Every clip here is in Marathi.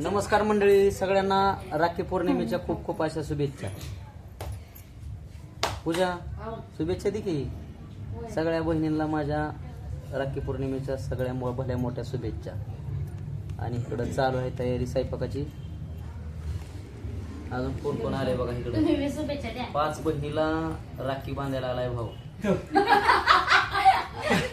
नमस्कार मंडळी सगळ्यांना राखी पौर्णिमेच्या खूप खूप अशा शुभेच्छा. पूजा शुभेच्छा दे की. सगळ्या बहिणींना माझ्या राखी पौर्णिमेच्या सगळ्या मो- भल्या मोठ्या शुभेच्छा. आणि इकडं चालू आहे तयारी स्वयंपाकाची अजून कोण कोण आले बघा इकडे? पाच बहिणीला राखी बांधायला आलाय भाऊ.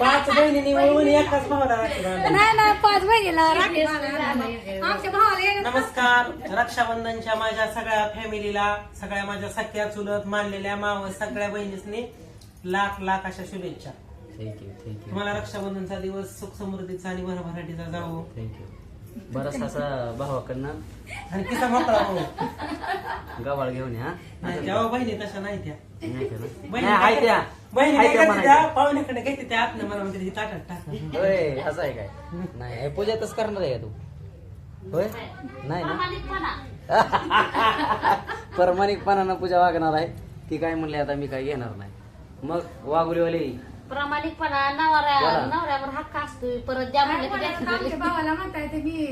पाच बहिणींनी मिळून एकाच भावाला राखी बांधली. नाही नाही पाच बहिणीला राखी आमच्या भावाला एक- नमस्कार. रक्षाबंधनच्या माझ्या सगळ्या फॅमिलीला सगळ्या माझ्या सख्या चुलत मानलेल्या मावस सगळ्या बहिणीसनी लाख लाख अशा शुभेच्छा. थँक्यू थँक्यू तुम्हाला रक्षाबंधनचा दिवस सुख समृद्धीचा आणि भरभराटीचा जावो. थँक्यू बराच असा भावाकडनं आणि किसा मोकळा हो. गवाळ घेऊन या नाही, जेव्हा बहिणी तशा नाही त्या. नाही का ना? बहिणी नाही, काय त्या. बहिणी हाय काय त्या करते त्या म्हणायचं. पाहुण्याकडे घेते त्या आतल्या मला म्हणते ही ताटात टाका. होय असं आहे काय? नाही हे पूजा तसं करणार आहे का तू? होय? नाही ना? प्रामाणिकपणा प्रामाणिकपणानं पूजा वागणार आहे. ती काय म्हणली आता मी काय घेणार नाही. मग वागुलीवाले प्रामाणिकपणा नवऱ्या बोला. नवऱ्यावर हक्क असतो परत द्या काय म्हणलं की बोलायचं, द्यायचं. आमच्या भावाला म्हणताय ते मी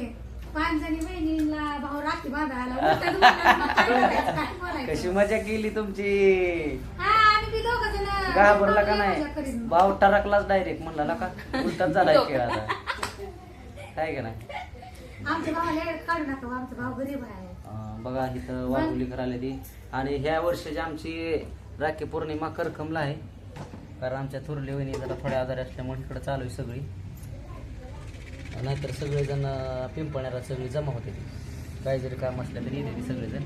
पाच जणी बहिणीला भाऊ राखी बांधायला उलटं उलटं मग काय बोलायचं, काय बोलायचं? कशी मजा केली तुमची? हा, आम्ही बी दोघं जण घाबरला का मजा नाही करीन. भाव टरकलाच डायरेक्ट म्हणला का? उलटाच झालाय खेळ आता. काय का नाही? आमच्या भावाला एक काढू नका आमचा भाऊ गरीब आहे. अं, बघा इथं वाघुलीकर आले ती. आणि ह्या वर्षीची आमची राखी पौर्णिमा करकमला आहे कारण आमच्या थोरली वहिनी जरा थोड्या आजारी असल्यामुळे इकडे चालू आहे सगळी. नाहीतर सगळेजण अं, पिंपळण्याला सगळी जमा होते ती. काय जरी काम असलं तरी येते ती सगळेजण.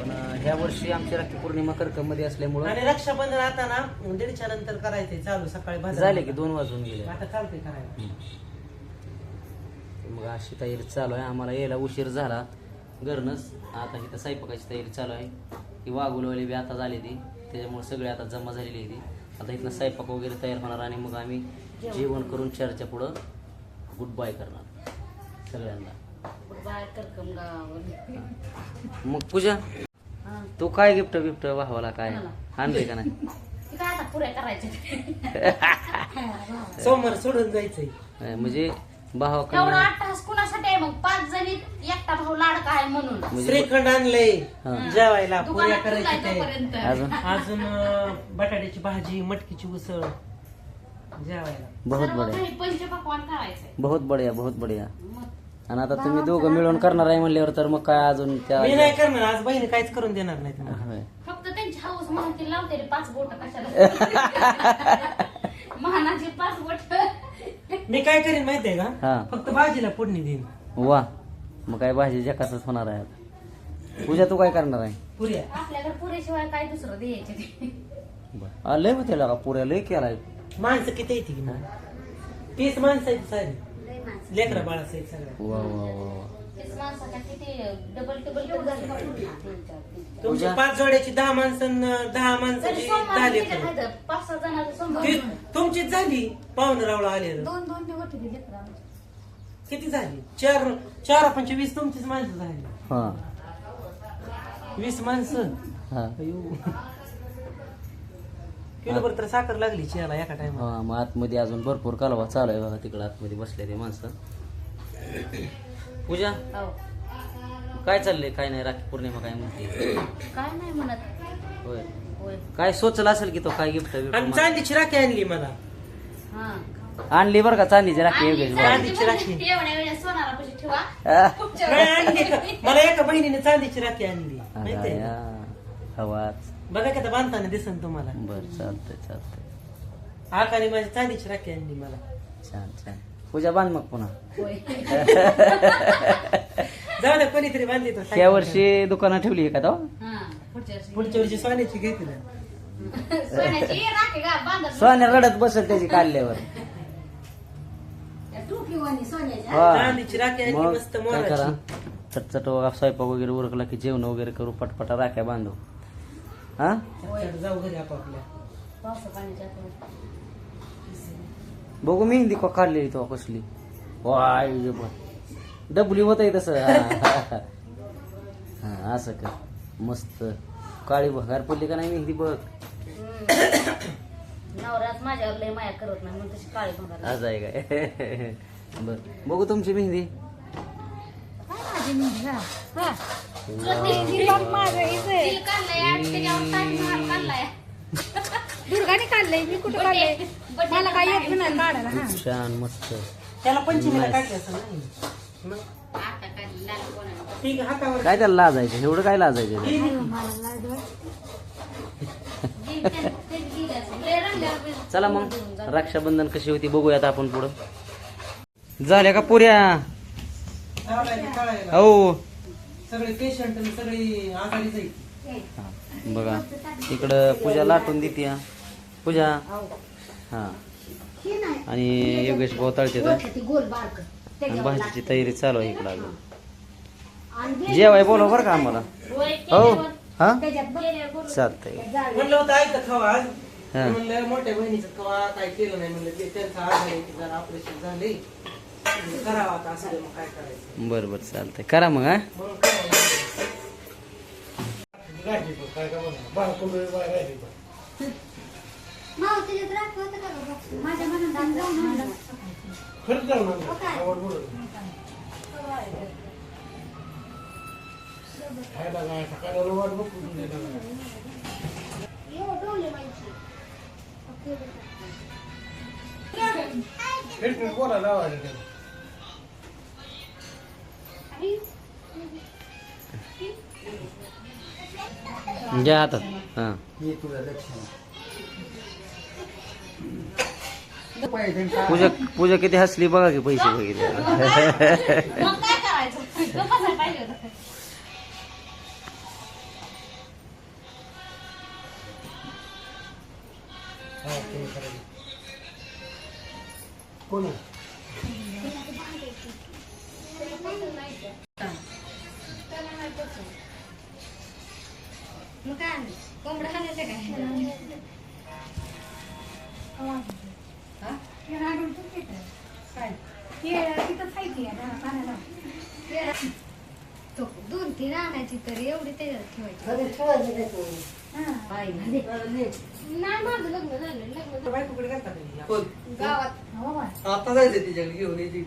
पण ह्या वर्षी आमची राखी पौर्णिमा करकममध्ये असल्यामुळं आणि रक्षाबंधन आता ना दीडच्या नंतर करायचंय चालू सकाळी बाजार झाले की दोन वाजून गेले. आता चालतंय करायला. मग अशी तयारी चालू आहे. आम्हाला यायला उशीर झाला. घरनच आता इथं स्वयंपाकाची तयारी चालू आहे. ती वाघुलवाली बी आता झाली ती. त्याच्यामुळे सगळे आता जमा झालेली आहे ती. आता इथनं स्वयंपाक वगैरे तयार होणार आणि मग आम्ही जेवण. करून चर्चा पुढं गुड बाय करणार. सगळ्यांना. बाहेर करकम गावावर मग पूजा तू काय गिफ्ट बिफ्ट भावाला काय? आणले का नाही? ते काय आता पुऱ्या करायच्या. सोमवार सोडून जायचंय. नाही, म्हणजे एवढा आठ तास आहे मग पाच जणी एकटा भाऊ लाडका आहे म्हणून. म्हणजे श्रीखंड आणलंय. हा. जेवायला पुऱ्या दुकानात करायची अजून? अजून अं, बटाट्याची भाजी मटकीची उसळ जेवायला. बहुत सर्व बढिया. काही पंचपक्वान करायचंय बहुत बढिया बहुत बढिया. मग आणि आता तुम्ही दोघं मिळून करणार आहे म्हणल्यावर तर मग काय अजून त्या मी नाही करणार आज बहिणी काहीच करून देणार नाही तुम्हाला. होय. फक्त त्यांची हाऊस म्हणून ती लावते रे पाच बोट कशाला? महानाची पाच बोट. मी काय करीन माहितीये का? हा. फक्त भाजीला फोडणी देईन. वा. मग काय भाजी जकासच होणार आहे आता. पूजा तू काय करणार आहे? पुऱ्या. आपल्याकडे पुरेशिवाय काय दुसरं द्यायचे. आ, लय होते का पुऱ्या लय केलाय. माणसं किती येते की मग? तीस माणसं आहेत सारी. लेकरा बाळाचं आहेत सगळ्या वा वा वा. तेच किती डबल. तुमची? पाच जोड्याची दहा माणसं अन् दहा माणसाची दहा लेकरं? पाच सहा जणांचं तुमचीच झाली पाहुणे रावळा आले दोन दोन दिवस होते ते लेकरं आमची. किती झाली चार चार पंच वीस तुमचीच माणसं झाली हा वीस माणसं हा अयो. किलोभर तर साखर लागली चियाला एका टाइम हा मग आतमध्ये अजून भरपूर कालवा चालू आहे बघा तिकडं आतमध्ये बसले ते माणसं. पूजा हो. काय चाललंय? काय नाही राखी पौर्णिमा काय म्हणते? काय नाही म्हणत. होय. होय. काय सोचलं असेल की तो काय गिफ्ट आणि चांदीची राखी आणली मला. हा. आणली बरं का चांदीची राखी आणि योगेश भाऊ. चांदीची राखी. एवढ्या वेळेस सोनारा पैसे ठेवा. हा. नाही आणली का? मला एका बहिणीने चांदीची राखी आणली. माहितीये हवाच बघा की आता बांधताना दिसन तुम्हाला. बर चालतंय चालतंय. आकाने माझी चांदीची राखी आणली मला. छान छान. पूजा बांध मग पुन्हा. जाऊ दे कोणीतरी बांधली तो त्या वर्षी दुकानात ठेवली आहे का तो? हा पुढच्या वर्षी. सोन्याची घेते ना. सोन्या रडत बसेल त्याची काढल्यावर. हा. चांदीची राखी आणली मग मस्त काय करा? मोराची. चटचट वगैरे स्वयंपाक वगैरे उरकला की जेवण वगैरे करू पटपटा राख्या बांधू. हा जाऊ घरी आपापल्या. बघू मेहंदी का काढलेली तो कसली वाय. डबली होत आहे तसं हा. हा असं कर मस्त काळी भगार पडली का नाही मेहंदी बघ नवऱ्यात माझ्यावर लय माया करत नाही म्हणून तशी काळी भंगार आज आहे काय बर बघू तुमची मेहंदी काय. हा. ही दुर्गाने काढलंय मी कुठं काढलंय मला काय येत नाही काढायला हा छान मस्त त्याला पंचमीला काढलं असं नाही ठीक आहे, हातावर काय त्याला लाजायचं? एवढं काय लाजायचं? ते चला मग रक्षाबंधन कशी होती बघूयात आपण पुढं. झाल्या का पुऱ्या? हो. सगळे पेशंट आणि सगळी आजारी जाईल. बघा इकडं पूजा लाटून देते हा. पूजा. हा. ही नाही. आणि योगेश भाऊ तळते ती गोल बारक. आणि भाजीची तयारी चालू आहे इकडं अजून. आणि जेवाय बोलव बरं का आम्हाला? होय, हो. हा? त्याच्यात बघ. चालतंय. म्हणलं होतं ऐकत खावा आज. हा. म्हणलं मोठ्या बहिणीचं कवा काय केलं नाही म्हणलं ते त्यांचं आजार आहे की जरा ऑपरेशन झाले करावं आता असं मग काय करायचं बरं बरं चालतंय करा मग हा म्हणून करावं लागलं. माव त्याच्यात राखलं होतं का गं box? माझ्या मनात जाऊन आणलं. हो काय? यो, डोले माहिती. ओके, आणि घ्या हातात. हा. पूजा पूजा किती हसली बघा की पैसे बघितले मग काय करायचं? गप्प बसायला पाहिजे होतं. मग दोन तीन आणायची तर एवढी त्याच्यात ठेवायची नाही माझं लग्न झालं लग्न झालं. बायकोकडे गेलता का नाही? गावात आता जायचं तिच्याकडे घेऊन यायची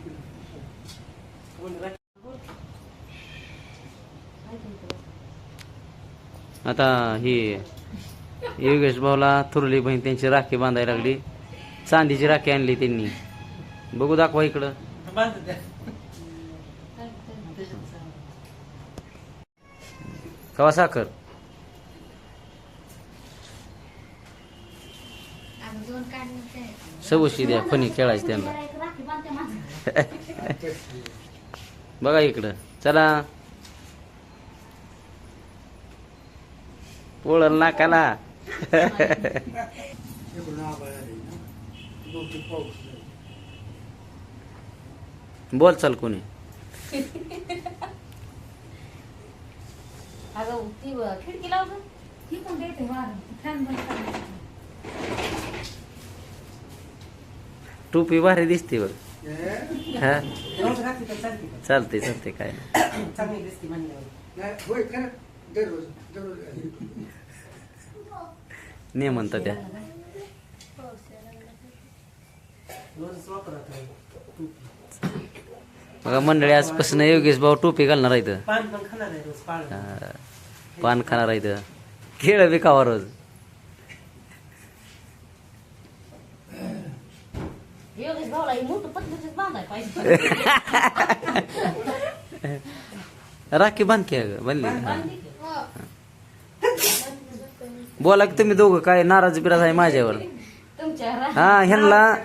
आता हे योगेश भाऊला थुरली बहीण त्यांची राखी बांधायला लागली. चांदीची राखी आणली त्यांनी. बघू दाखवा इकडं. कवा साखर? सवशी द्या फणी खेळायची त्यांना. बघा इकडं. चला. पोळल नाकाला. बोल चाल कोणी. अगं ती खिडकी लावतो ही पण देते? वारं. फॅन बंद करायचा. टोपी भारी दिसते बघ. हा? चालते? चालते काय नाही. चांगली दिसते म्हणल्यावर. ने म्हणता त्या रोजच वापरत आहे. बघा मंडळी आजपासून योगेश भाऊ टोपी घालणार आहे इथं. पान खाणार आहे. खेळ बी खावा रोज राखी बांधली की? बोला की तुम्ही दोघं काय नाराज बिराज आहे माझ्यावर. हा ह्यांना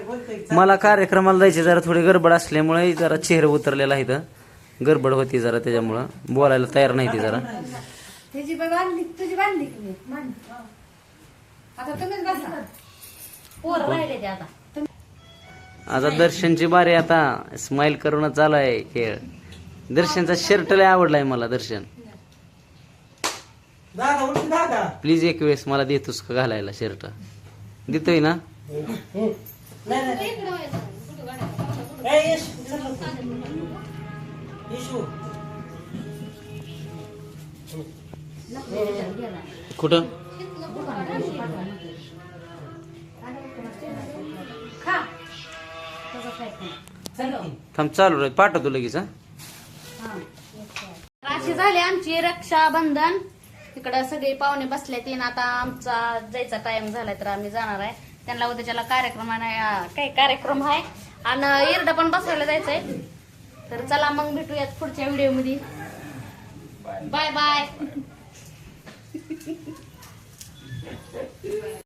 मला कार्यक्रमाला जायचे जरा थोडी गडबड असल्यामुळे जरा चेहरा उतरलेला आहे इथं. गडबड होती जरा त्याच्यामुळं. बोलायला तयार नाही ती जरा. आता तुम्हीच बसा. पोर राहिले ते आता. आता दर्शनची बारी आता. स्माइल करूनच चालू आहे खेळ. दर्शनचा शर्ट लय आवडलाय मला दर्शन. प्लीज एक वेळेस मला देतोस का घालायला शर्ट देतोय ना? कुठं? थांब चालू राहील. पाठवतो लगेच हा. अशी झाली आमची रक्षाबंधन. तिकडं सगळे पाहुणे बसले तीन आता आमचा जायचा टाइम झालाय तर आम्ही जाणार आहे. त्यांना उद्याच्याला कार्यक्रम आहे काही कार्यक्रम आहे? आणि इरडा पण बसवायला जायचंय. तर चला मग भेटूयात पुढच्या व्हिडिओमध्ये. Bye bye